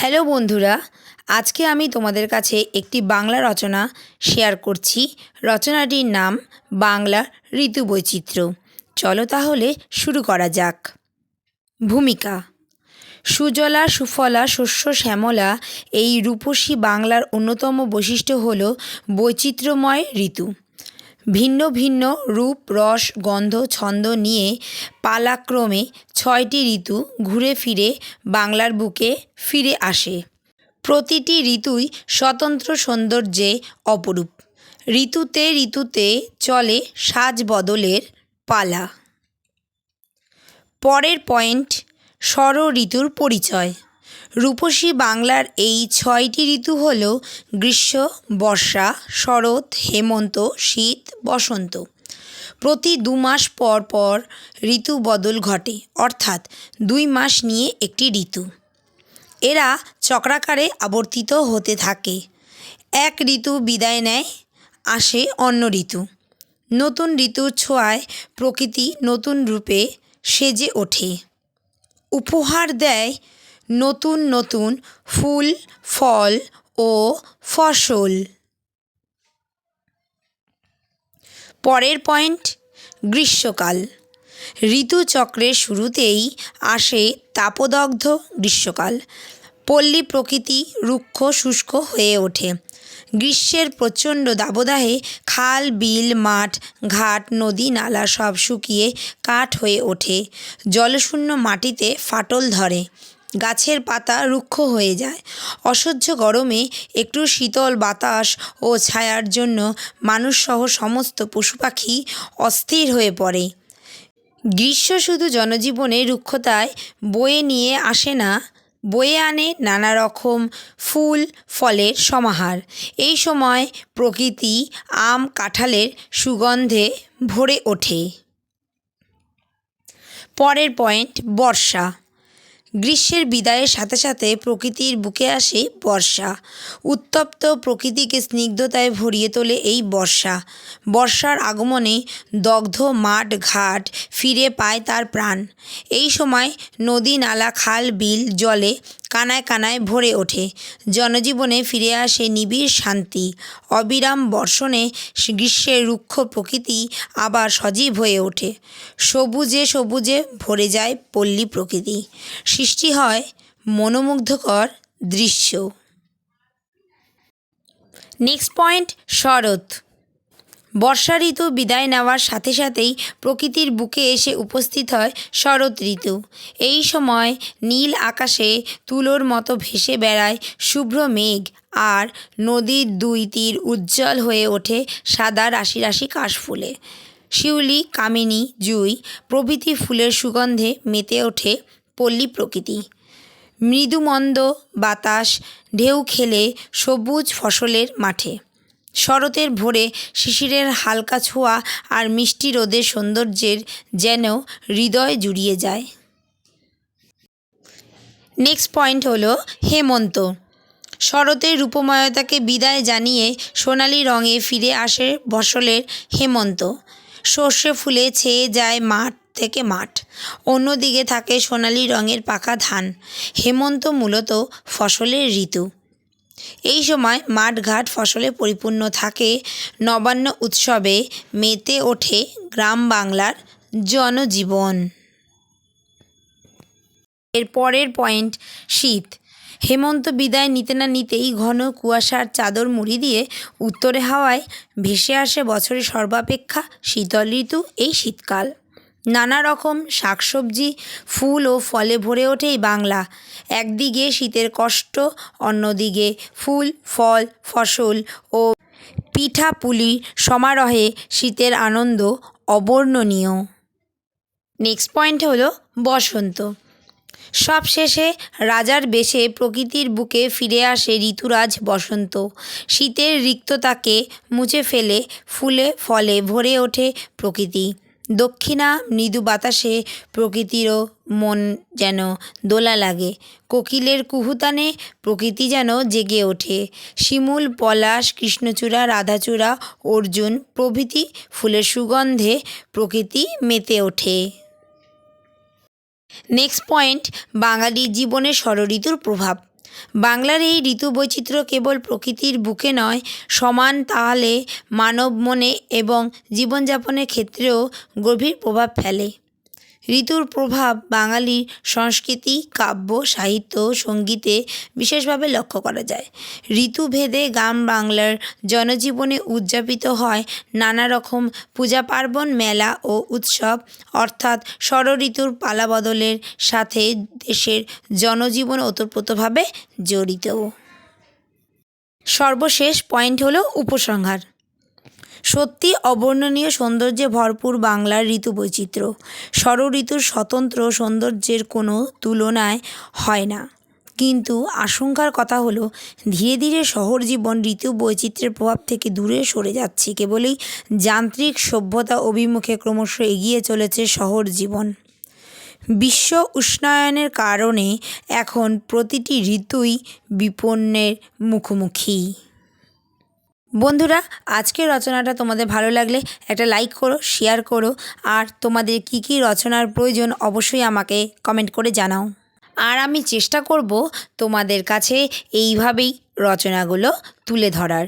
Hello বন্ধুরা, আজকে আমি তোমাদের কাছে একটি বাংলা রচনা শেয়ার করছি। রচনাটির নাম বাংলা ঋতু বৈচিত্র্য চলো তাহলে শুরু করা যাক। ভূমিকা। সুজলা, সুফলা, শস্য, শ্যামলা এই রূপসী বাংলার অন্যতম বৈশিষ্ট্য হল বৈচিত্র্যময় ঋতু। ভিন্ন ভিন্ন রূপ, রস, গন্ধ, ছন্দ নিয়ে পালাক্রমে ছয়টি ঋতু ঘুরে ফিরে বাংলার বুকে ফিরে আসে। প্রতিটি ঋতুই স্বতন্ত্র সৌন্দর্যে অপরূপ। ঋতুতে ঋতুতে চলে সাজ বদলের পালা। পরের পয়েন্ট ষড় ঋতুর পরিচয়। রূপসী বাংলার এই ছয়টি ঋতু হল গ্রীষ্ম, বর্ষা, শরৎ, হেমন্ত, শীত, বসন্ত। প্রতি দু মাস পর পর ঋতু বদল ঘটে, অর্থাৎ দুই মাস নিয়ে একটি ঋতু। এরা চক্রাকারে আবর্তিত হতে থাকে। এক ঋতু বিদায় নেয়, আসে অন্য ঋতু। নতুন ঋতুর ছোঁয়ায় প্রকৃতি নতুন রূপে সেজে ওঠে। উপহার দেয় নতুন নতুন ফুল, ফল ও ফসল। পরের পয়েন্ট, গ্রীষ্মকাল। ঋতুচক্রের শুরুতেই আসে তাপদগ্ধ গ্রীষ্মকাল। পল্লী প্রকৃতি রুক্ষ শুষ্ক হয়ে ওঠে। গ্রীষ্মের প্রচণ্ড দাবদাহে খাল, বিল, মাঠ, ঘাট, নদী, নালা সব শুকিয়ে কাঠ হয়ে ওঠে। জলশূন্য মাটিতে ফাটল ধরে। গাছের পাতা রুক্ষ হয়ে যায়। অসহ্য গরমে একটু শীতল বাতাস ও ছায়ার জন্য মানুষসহ সমস্ত পশু পাখি অস্থির হয়ে পড়ে। গ্রীষ্ম শুধু জনজীবনে রুক্ষতায় বয়ে নিয়ে আসে না, বয়ে আনে নানা রকম ফুল, ফলের সমাহার। এই সময় প্রকৃতি আম কাঁঠালের সুগন্ধে ভরে ওঠে। পরের পয়েন্ট, বর্ষা। গ্রীষ্মের বিদায়ের সাথে সাথে প্রকৃতির বুকে আসে বর্ষা। উত্তপ্ত প্রকৃতিকে স্নিগ্ধতায় ভরিয়ে তোলে এই বর্ষা। বর্ষার আগমনে দগ্ধ মাঠ ঘাট ফিরে পায় তার প্রাণ। এই সময় নদী, নালা, খাল, বিল, জলে কানায় কানায় ভরে ওঠে। জনজীবনে ফিরে আসে নিবিড় শান্তি। অবিরাম বর্ষণে গ্রীষ্মের রুক্ষ প্রকৃতি আবার সজীব হয়ে ওঠে। সবুজে সবুজে ভরে যায় পল্লী প্রকৃতি। সৃষ্টি হয় মনোমুগ্ধকর দৃশ্য। নেক্সট পয়েন্ট শরৎ। বর্ষা ঋতু বিদায় নেওয়ার সাথে সাথেই প্রকৃতির বুকে এসে উপস্থিত হয় শরৎ ঋতু। এই সময় নীল আকাশে তুলোর মতো ভেসে বেড়ায় শুভ্র মেঘ আর নদীর দুই তীর উজ্জ্বল হয়ে ওঠে সাদা রাশি রাশি কাশফুলে। শিউলি, কামিনী, জুই প্রভৃতি ফুলের সুগন্ধে মেতে ওঠে পল্লী প্রকৃতি। মৃদুমন্দ বাতাস, ঢেউ খেলে সবুজ ফসলের মাঠে। শরতের ভোরে শিশিরের হালকা ছোঁয়া আর মিষ্টি রোদের সৌন্দর্যের যেন হৃদয় জুড়িয়ে যায়। নেক্সট পয়েন্ট হলো হেমন্ত। শরতের রূপময়তাকে বিদায় জানিয়ে সোনালি রঙে ফিরে আসে ফসলের হেমন্ত। সর্ষে ফুলে ছেয়ে যায় মাঠ থেকে মাঠ। অন্যদিকে থাকে সোনালি রঙের পাকা ধান। হেমন্ত মূলত ফসলের ঋতু। এই সময় মাঠঘাট ফসলে পরিপূর্ণ থাকে। নবান্ন উৎসবে মেতে ওঠে গ্রাম বাংলার জনজীবন। এর পরের পয়েন্ট, শীত। হেমন্ত বিদায় নিতে না নিতেই ঘন কুয়াশার চাদর মুড়ি দিয়ে উত্তরে হাওয়ায় ভেসে আসে বছরের সর্বাপেক্ষা শীতল ঋতু এই শীতকাল। নানা রকম শাকসবজি, ফুল ও ফলে ভরে ওঠে এই বাংলা। একদিকে শীতের কষ্ট, অন্যদিকে ফুল, ফল, ফসল ও পিঠাপুলি সমারোহে শীতের আনন্দ অবর্ণনীয়। নেক্সট পয়েন্ট হলো বসন্ত। সব শেষে রাজার বেশে প্রকৃতির বুকে ফিরে আসে ঋতুরাজ বসন্ত। শীতের রিক্ততাকে মুছে ফেলে ফুলে, ফলে ভরে ওঠে প্রকৃতি। দক্ষিণা মৃদু বাতাসে প্রকৃতিরও মন যেন দোলা লাগে। কোকিলের কুহুতানে প্রকৃতি যেন জেগে ওঠে। শিমুল, পলাশ, কৃষ্ণচূড়া, রাধাচূড়া, অর্জুন প্রভৃতি ফুলের সুগন্ধে প্রকৃতি মেতে ওঠে। নেক্সট পয়েন্ট বাঙালির জীবনে ষড়ঋতুর প্রভাব। বাংলার এই ঋতু বৈচিত্র্য কেবল প্রকৃতির বুকে নয়, সমান তাহলে মানব মনে এবং জীবনযাপনের ক্ষেত্রেও গভীর প্রভাব ফেলে। ঋতুর প্রভাব বাঙালির সংস্কৃতি, কাব্য, সাহিত্য সঙ্গীতে বিশেষভাবে লক্ষ্য করা যায়। ঋতুভেদে গ্রাম বাংলার জনজীবনে উদযাপিত হয় নানা রকম পূজা পার্বণ, মেলা ও উৎসব। অর্থাৎ ষড়ঋতুর পালাবদলের সাথে দেশের জনজীবন ওতপ্রোতভাবে জড়িত। সর্বশেষ পয়েন্ট হলো উপসংহার। সত্যি অবর্ণনীয় সৌন্দর্যে ভরপুর বাংলার ঋতু বৈচিত্র্য ষড় ঋতুর স্বতন্ত্র সৌন্দর্যের কোনো তুলনায় হয় না। কিন্তু আশঙ্কার কথা হলো, ধীরে ধীরে শহর জীবন ঋতু বৈচিত্র্যের প্রভাব থেকে দূরে সরে যাচ্ছে। কেবলই যান্ত্রিক সভ্যতা অভিমুখে ক্রমশ এগিয়ে চলেছে শহর জীবন। বিশ্ব উষ্ণায়নের কারণে এখন প্রতিটি ঋতুই বিপন্নের মুখোমুখি। বন্ধুরা, আজকের রচনাটা তোমাদের ভালো লাগলে একটা লাইক করো শেয়ার করো, আর তোমাদের কি কি রচনার প্রয়োজন অবশ্যই আমাকে কমেন্ট করে জানাও। আর আমি চেষ্টা করব তোমাদের কাছে এইভাবেই রচনাগুলো তুলে ধরার।